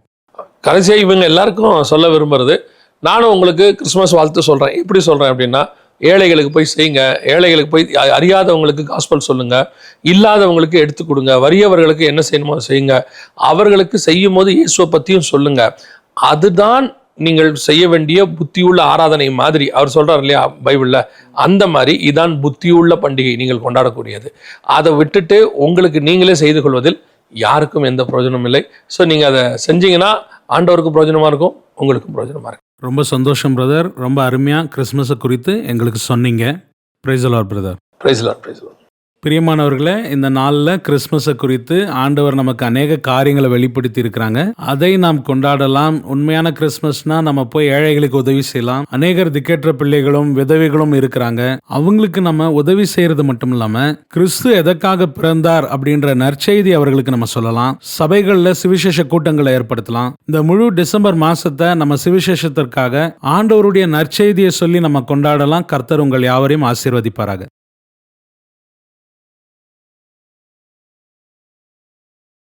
கடைசியாக இவங்க எல்லாருக்கும் சொல்ல விரும்புறது நானும் உங்களுக்கு கிறிஸ்மஸ் வாழ்த்து சொல்கிறேன் எப்படி சொல்கிறேன் அப்படின்னா ஏழைகளுக்கு போய் செய்யுங்க ஏழைகளுக்கு போய் அறியாதவங்களுக்கு காஸ்பல் சொல்லுங்கள் இல்லாதவங்களுக்கு எடுத்து கொடுங்க வறியவர்களுக்கு என்ன செய்யணுமோ செய்யுங்க அவர்களுக்கு செய்யும் போது இயேசுவை பற்றியும் சொல்லுங்கள் அதுதான் நீங்கள் செய்ய வேண்டிய புத்தியுள்ள ஆராதனை மாதிரி. அவர் சொல்கிறார் இல்லையா பைபிளில்? அந்த மாதிரி இதான் புத்தியுள்ள பண்டிகை நீங்கள் கொண்டாடக்கூடியது. அதை விட்டுட்டு உங்களுக்கு நீங்களே செய்து கொள்வதில் யாருக்கும் எந்த பிரயோஜனமும் இல்லை. ஸோ நீங்கள் அதை செஞ்சீங்கன்னா ஆண்டவருக்கும் பிரயோஜனமா இருக்கும் உங்களுக்கும் பிரயோஜனமா இருக்கும். ரொம்ப சந்தோஷம் பிரதர் ரொம்ப அருமையாக கிறிஸ்மஸை குறித்து எங்களுக்கு சொன்னீங்க. Praise the Lord brother praise lord praise lord பிரியமானவர்களே இந்த நாளில் கிறிஸ்மஸை குறித்து ஆண்டவர் நமக்கு அநேக காரியங்களை வெளிப்படுத்தி இருக்கிறாங்க அதை நாம் கொண்டாடலாம். உண்மையான கிறிஸ்மஸ்னா நம்ம போய் ஏழைகளுக்கு உதவி செய்யலாம். அநேகர் திக்கேற்ற பிள்ளைகளும் விதவைகளும் இருக்கிறாங்க. அவங்களுக்கு நம்ம உதவி செய்யறது மட்டும் இல்லாம கிறிஸ்து எதற்காக பிறந்தார் அப்படின்ற நற்செய்தி அவர்களுக்கு நம்ம சொல்லலாம். சபைகளில் சுவிசேஷ கூட்டங்களை ஏற்படுத்தலாம். இந்த முழு டிசம்பர் மாசத்தை நம்ம சுவிசேஷத்திற்காக ஆண்டவருடைய நற்செய்தியை சொல்லி நம்ம கொண்டாடலாம். கர்த்தர் உங்கள் யாவரையும் ஆசீர்வதிப்பாராக.